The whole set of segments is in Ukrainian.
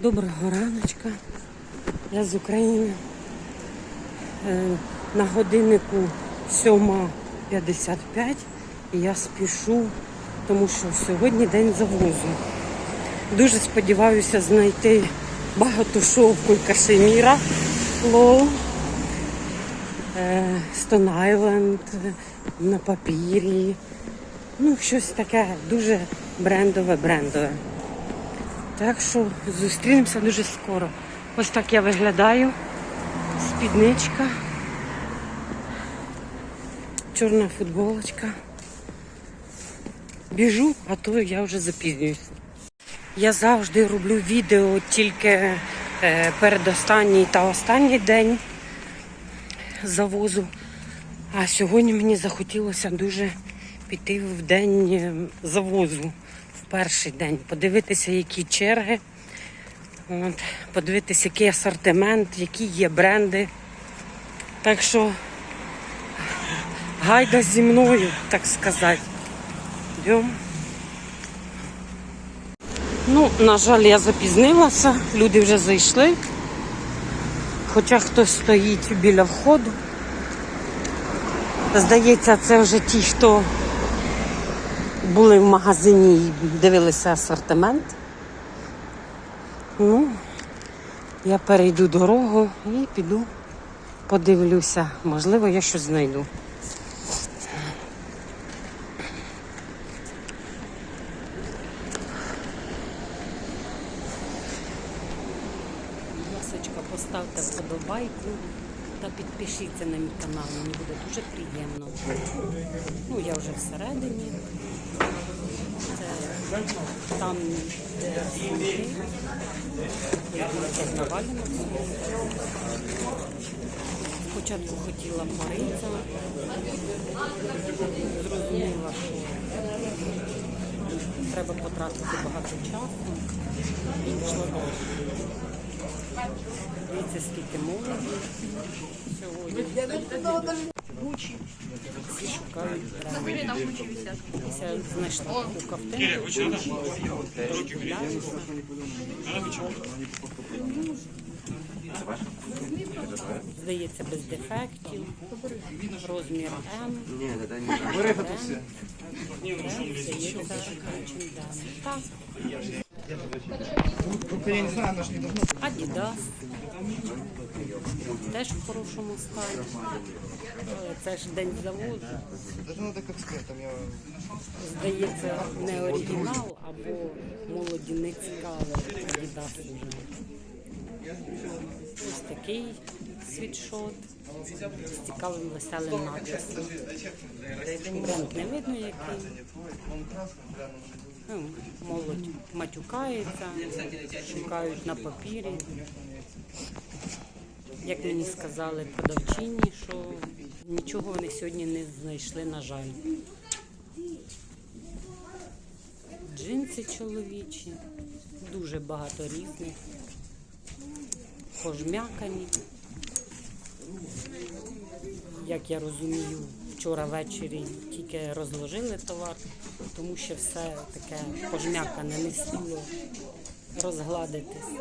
Доброго раночка. Я з України. Е, На годиннику 7.55 і я спішу, тому що сьогодні день завозу. Дуже сподіваюся знайти багато шовку і кашеміра. Stone Island е, на папірі. Ну, щось таке дуже брендове, брендове. Так що зустрінемося дуже скоро. Ось так я виглядаю. Спідничка. Чорна футболочка. Біжу, а то я вже запізнююся. Я завжди роблю відео тільки е, передостанній та останній день завозу. А сьогодні мені захотілося дуже піти в день е, завозу, перший день, подивитися, які черги, от, подивитися, який асортимент, які є бренди. Так що гайда зі мною, так сказати. Йдемо. Ну, на жаль, я запізнилася, люди вже зайшли. Хоча хтось стоїть біля входу. Здається, це вже ті, хто були в магазині і дивилися асортимент. Ну, я перейду дорогу і піду подивлюся. Можливо, я щось знайду. Ласочка, поставте вподобайку та підпишіться на мій канал. Мені буде дуже приємно. Ну, я вже всередині. Це там, навалено. Спочатку хотіла паритися. Зрозуміла, що треба потратити багато часу. І пішла далі. Дивіться, скільки молоді сьогодні. Всі шукають знайшла таку кафтинку. роздивляюся. Здається, без дефектів. Розмір М. Здається, H&M. Так. Адідас. Теж в хорошому стані. Це ж день заводу. Здається, не оригінал або молоді не цікавий Адідас уже. Ось такий світшот з цікавим веселим надписом. Бренд не видно який. Ну, Молодь матюкається, шукають на папірі. Як мені сказали продавчині, що нічого вони сьогодні не знайшли, на жаль. Джинси чоловічі, дуже багато різних, пожмякані. Як я розумію, вчора ввечері тільки розложили товар, тому що все таке пожмякане, не встигло розгладитись.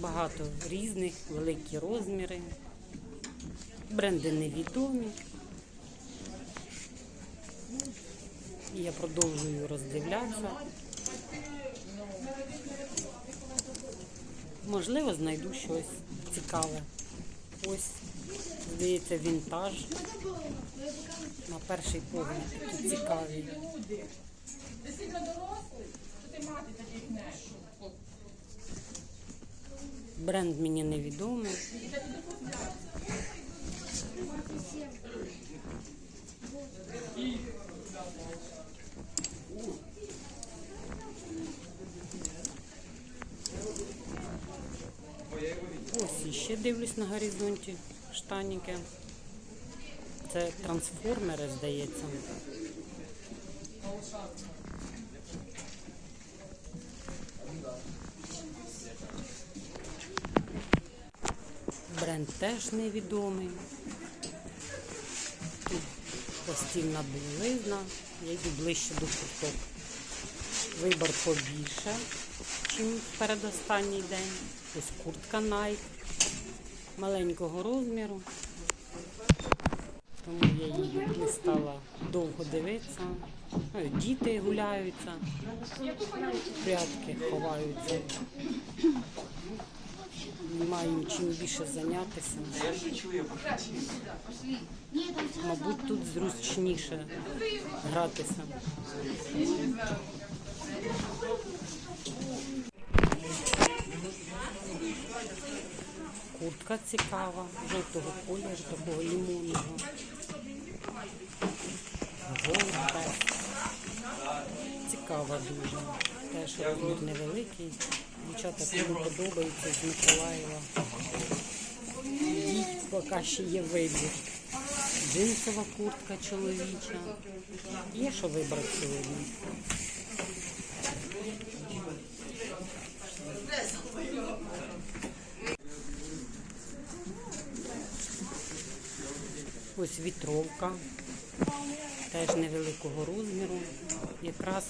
Багато різних, великі розміри, бренди невідомі. Я продовжую роздивлятися. Можливо, знайду щось цікаве. Ось, здається, вінтаж. На перший погляд такий цікавий. Бренд мені невідомий. Ось іще дивлюсь на горизонті штаніки. Це трансформери, здається. Бренд теж невідомий. Тут постільна білизна. Я йду ближче до куток. Вибор побільше, ніж передостанній день. Ось куртка Nike маленького розміру. Тому я її не стала довго дивитися. Ну, діти гуляються, прятки ховаються. Немає чим більше зайнятися. Мабуть, тут зручніше гратися. Куртка цікава, жовтого кольору, такого лимонного. Голубка. Цікава дуже. Теж розмір невеликий. Дівчата кому подобається з Миколаєва. Їдь, поки ще є вибір. Джинсова куртка чоловіча. Є що вибрати сьогодні. Ось вітровка, теж невеликого розміру. Якраз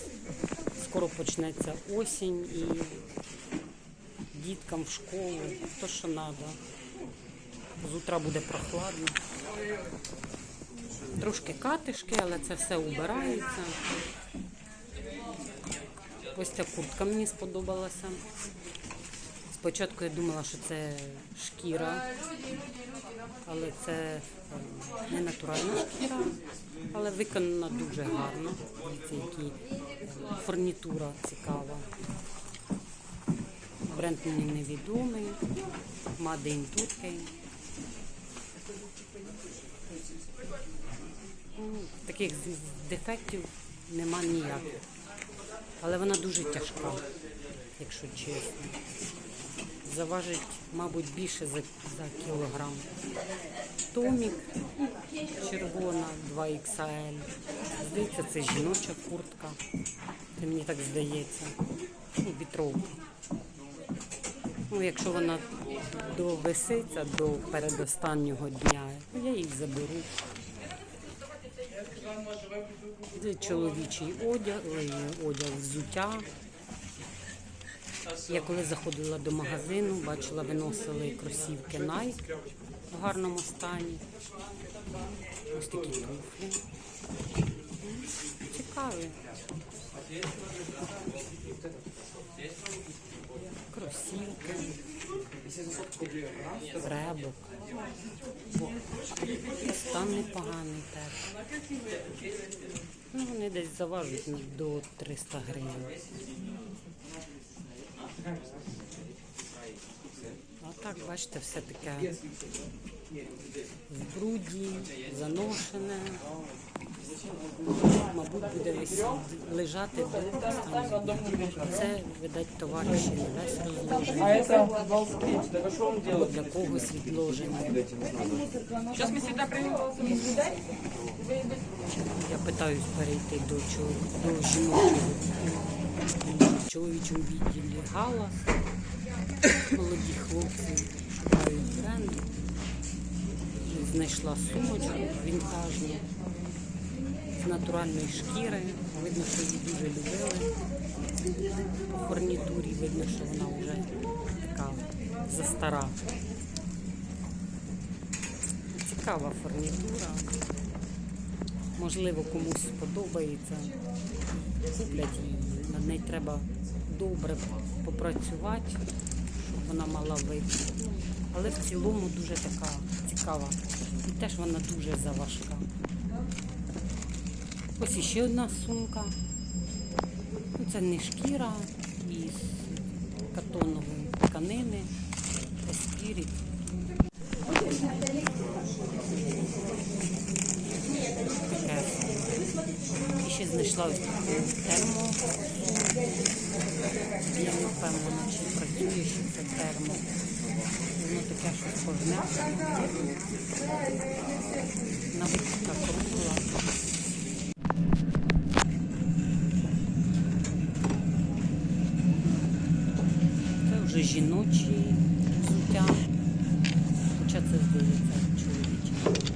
скоро почнеться осінь і діткам в школу, то що треба. З буде прохладно. Трошки катишки, але це все убирається. Ось ця куртка мені сподобалася. Спочатку я думала, що це шкіра, але це е, не натуральна шкіра, але виконана дуже гарно. Дивіться, які е, фурнітура цікава. Бренд мені невідомий, Made in. Ну, Таких дефектів нема ніяких. Але вона дуже тяжка, якщо чесно. Заважить, мабуть, більше за, за кілограм. Томік червона 2XL. Здається, це жіноча куртка. Це мені так здається. Ну, вітровка. Ну, якщо вона довиситься до передостаннього дня, я їх заберу. Це чоловічий одяг, одяг, взуття. Я коли заходила до магазину, бачила, виносили кросівки Nike в гарному стані. Ось такі туфлі. Цікаві. Кросівки. Ребок. Стан непоганий теж. Ну, вони десь заважуть до 300 гривень. А так, бачите, все таке в бруді, заношене. Мабуть, буде висіти, лежати до. Це, видать, товариші не весь он? Для когось приедем. Я питаюсь перейти до, чол- до жіночого. В чоловічому відділі галас. Молоді хлопці шукають бренд. Знайшла сумочку вінтажну з натуральної шкіри. Видно, що її дуже любили. По фурнітурі видно, що вона вже така застара. Цікава фурнітура. Можливо, комусь сподобається. Куплять її. Над нею треба добре попрацювати, щоб вона мала вид. Але в цілому дуже така цікава. І теж вона дуже заважка. Ось іще одна сумка. Ну, Це не шкіра із катонової тканини. Еспіріт. Таке. І ще знайшла ось таку термо. Я не впевнена, чи працює ще це термо. Воно таке щось погнете. Навіть така. Це вже жіночі взуття. Хоча це здається чоловіче.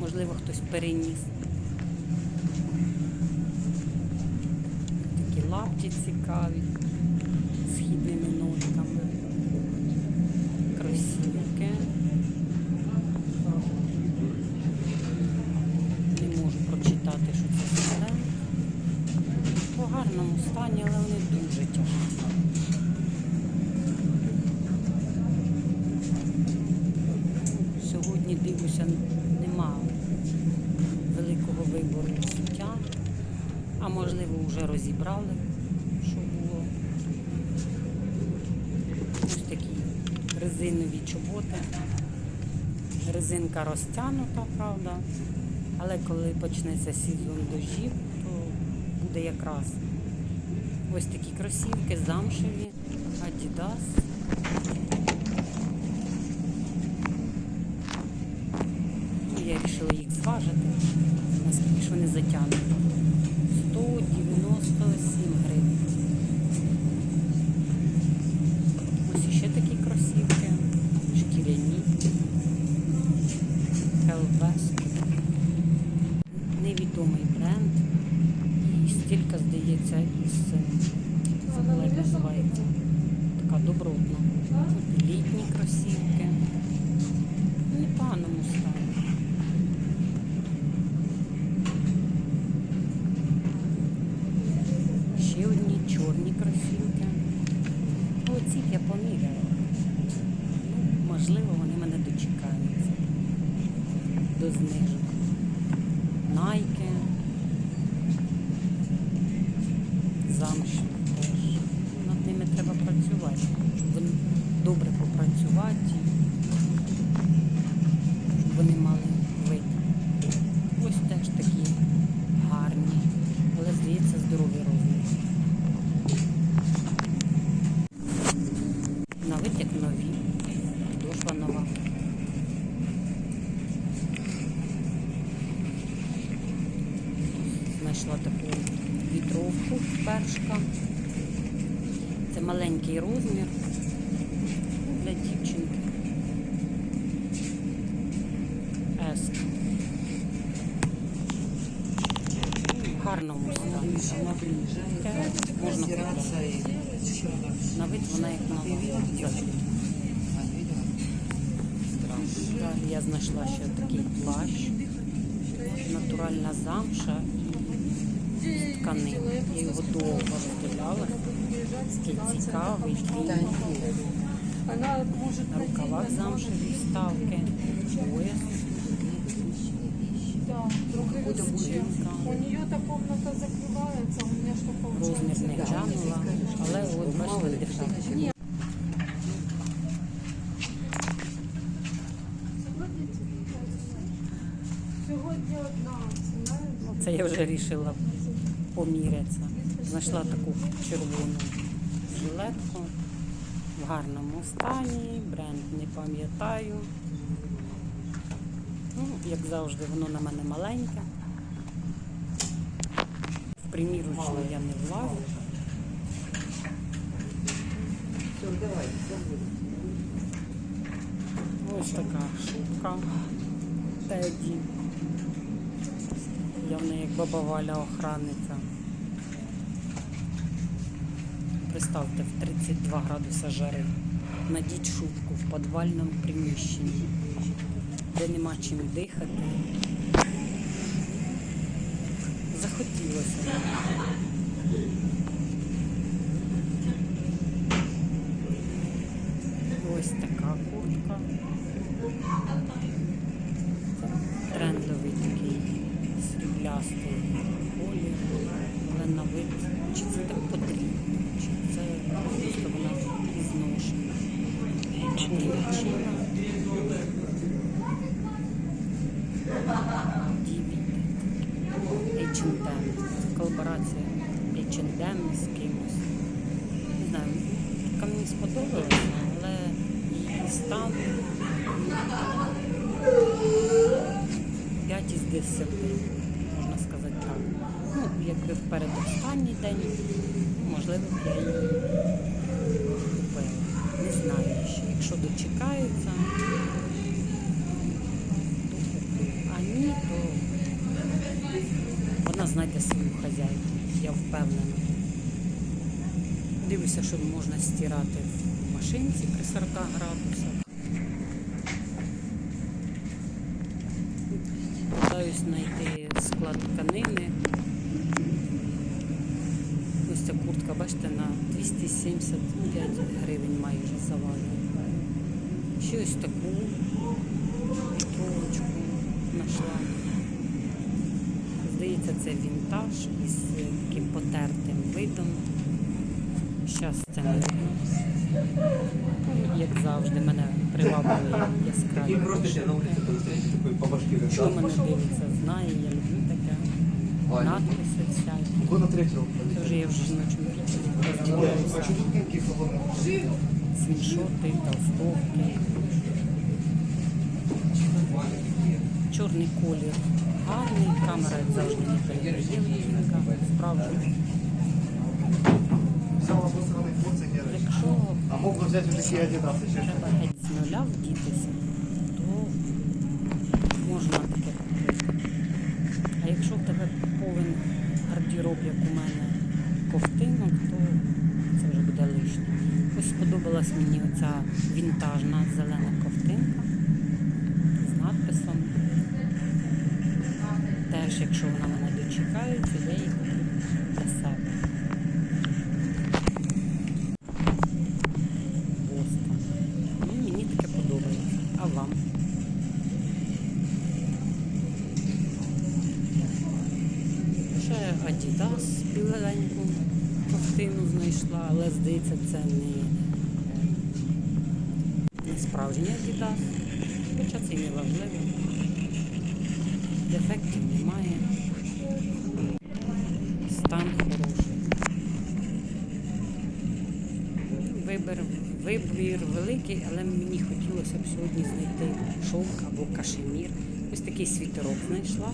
Можливо, хтось переніс. Такі лапки. жовті цікаві, з східними нотками. Кросівки. Не можу прочитати, що це за бренд. В гарному стані, але вони дуже тяжкі. Сьогодні дивлюся, нема великого вибору суття, а можливо вже розібрали, що було. Ось такі резинові чоботи. Резинка розтягнута, правда. Але коли почнеться сезон дощів, то буде якраз ось такі кросівки, замшеві, Adidas. Ну, я вирішила їх зважити, наскільки ж вони затягнуті. 197 гривень. Ось іще такі кросівки, шкіряні. Helvest. Невідомий бренд. І стільки, здається, із е, забула, як називається. Така добротна. Літні кросівки. В непоганому стані. Ще одні чорні кросівки. Оці б я поміряла. Ну, можливо, вони мене дочекаються. До знижок. Найки. Замші теж. Над ними треба працювати, щоб вони добре попрацювати, щоб вони мали вид. Ось теж такі гарні, але здається здоровий розмір. На вид як нові. Дошла нова. Знайшла таку вітровку першка. Це маленький розмір для дівчинки. С. В гарному стані. Можна купити. На вид вона як нова. я знайшла ще такий плащ. Натуральна замша і тканин. Я його довго розділяла. Такий цікавий, рукавах замшеві вставки, пояс. У нее-то комната закрывается, у меня что получается? розмір не глянула, але от бачите, дешевше. Це я вже вирішила помірятися. Знайшла таку червону жилетку в гарному стані, бренд не пам'ятаю. Ну, як завжди, воно на мене маленьке. В примірочну я не влазю. Ось така шубка Теді. Я в неї як баба Валя охранниця. Представте, в 32 градуса жари. Надіть шубку в підвальному приміщенні, де нема чим дихати. Захотілося. Ось така куртка. Трендовий такий сріблястий колір, але на вид, чи це так потрібно, чи це просто вона ізношена. Дівчина. H&M. Колаборація H&M з кимось. Не знаю, така мені сподобалася, але її стан 5 із 10, можна сказати так. Ну, якби в передостанній день, можливо, я її купила. Не знаю ще. Якщо дочекаються, то. А ні, то вона знайде свою хазяйку, я впевнена. Дивлюся, що можна стирати в машинці при 40 градусах. Питаюсь знайти склад тканини. Ось ця куртка, бачите, на 275 гривень майже завалює. Ще ось таку вітровочку знайшла. Здається, це вінтаж із таким потертим видом. Не Ну, як завжди, мене приваблює яскраві. Хто мене дивиться, знає, я люблю таке. Надписи всякі. Тож я вже жіночому віці розділяюся. світшоти, толстовки. Чорний колір гарний, камера завжди не передає жінка, справді. Взял обосранный фон Герыч. Якщо А мог бы взять вот такие адидасы сейчас. треба геть з нуля вдітися, то можна таке купити. А якщо в тебе повен гардероб, як у мене, ковтинок, то це вже буде лишнє. Ось сподобалась мені оця вінтажна зелена ковтинка з надписом. Теж, якщо вона мене дочекається, я її куплю для себе. Здається, це не, не справжній Adidas. Хоча це не важливо. Дефектів немає. Стан хороший. Вибір, вибір великий, але мені хотілося б сьогодні знайти шовк або кашемір. Ось такий світерок знайшла.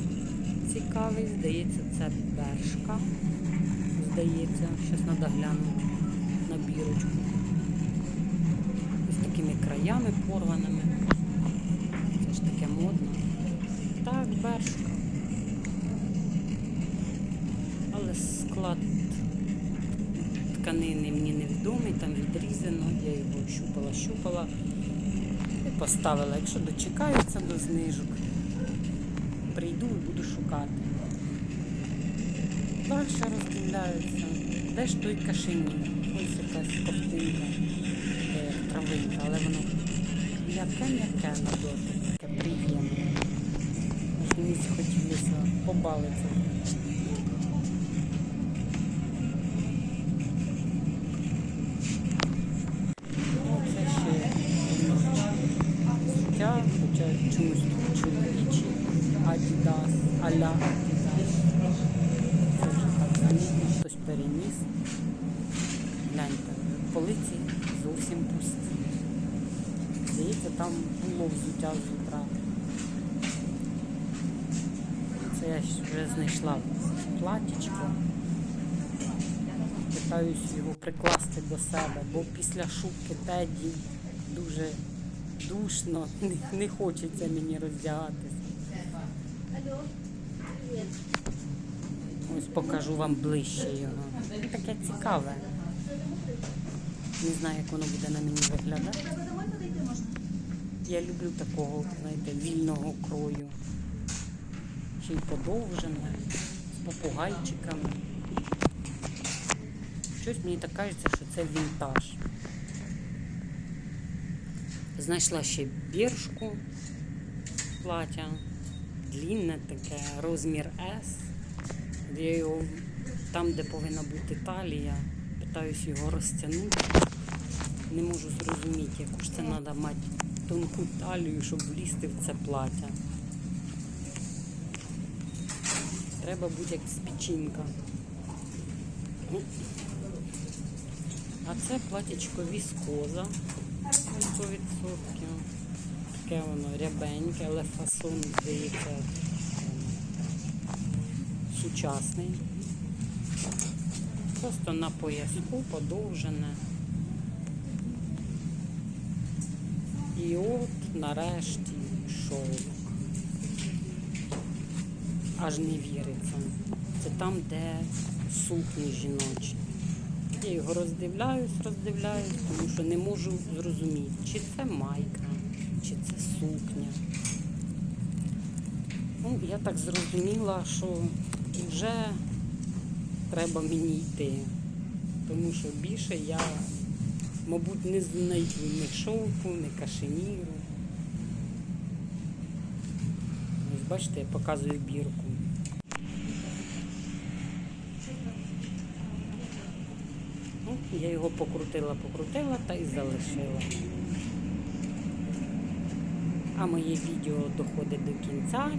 Цікавий, здається, це бершка. Здається, щось треба глянути бірочку. Ось такими краями порваними. Це ж таке модно. Так, бершка. Але склад тканини мені невідомий, там відрізано, я його щупала, щупала і поставила. Якщо дочекаються до знижок, прийду і буду шукати. Далі роздивляються. Де ж той кашемір? Якась ковтинка, таке як але воно м'яке-м'яке на дотик, таке приємне. Аж мені захотілося побавитися. Ну, це ще хоча чомусь чоловічі, Adidas, а-ля хтось переніс. Гляньте, полиці зовсім пусті. Здається, там було взуття з утра. Це я вже знайшла платічко. Питаюсь його прикласти до себе, бо після шубки Теді дуже душно, не, хочеться мені роздягатися. Ось покажу вам ближче його. Таке цікаве. Не знаю, як воно буде на мені виглядати. Я люблю такого, знаєте, вільного крою. Ще й подовжене, з попугайчиками. Щось мені так кажеться, що це вінтаж. Знайшла ще біршку плаття. Длінне таке, розмір S. Я його там, де повинна бути талія, питаюсь його розтягнути. Не можу зрозуміти, яку ж це треба мати тонку талію, щоб влізти в це плаття. Треба бути як спічинка. А це платічко віскоза 100%. Таке воно рябеньке, але фасон, здається, сучасний. Просто на пояску подовжене. І от нарешті шовк. Аж не віриться. Це там, де сукні жіночі. Я його роздивляюсь, роздивляюсь, тому що не можу зрозуміти, чи це майка, чи це сукня. Ну, я так зрозуміла, що вже треба мені йти. Тому що більше я, мабуть, не знайду ні шовку, ні кашеміру. Ось бачите, я показую бірку. Ну, я його покрутила, покрутила та й залишила. А моє відео доходить до кінця.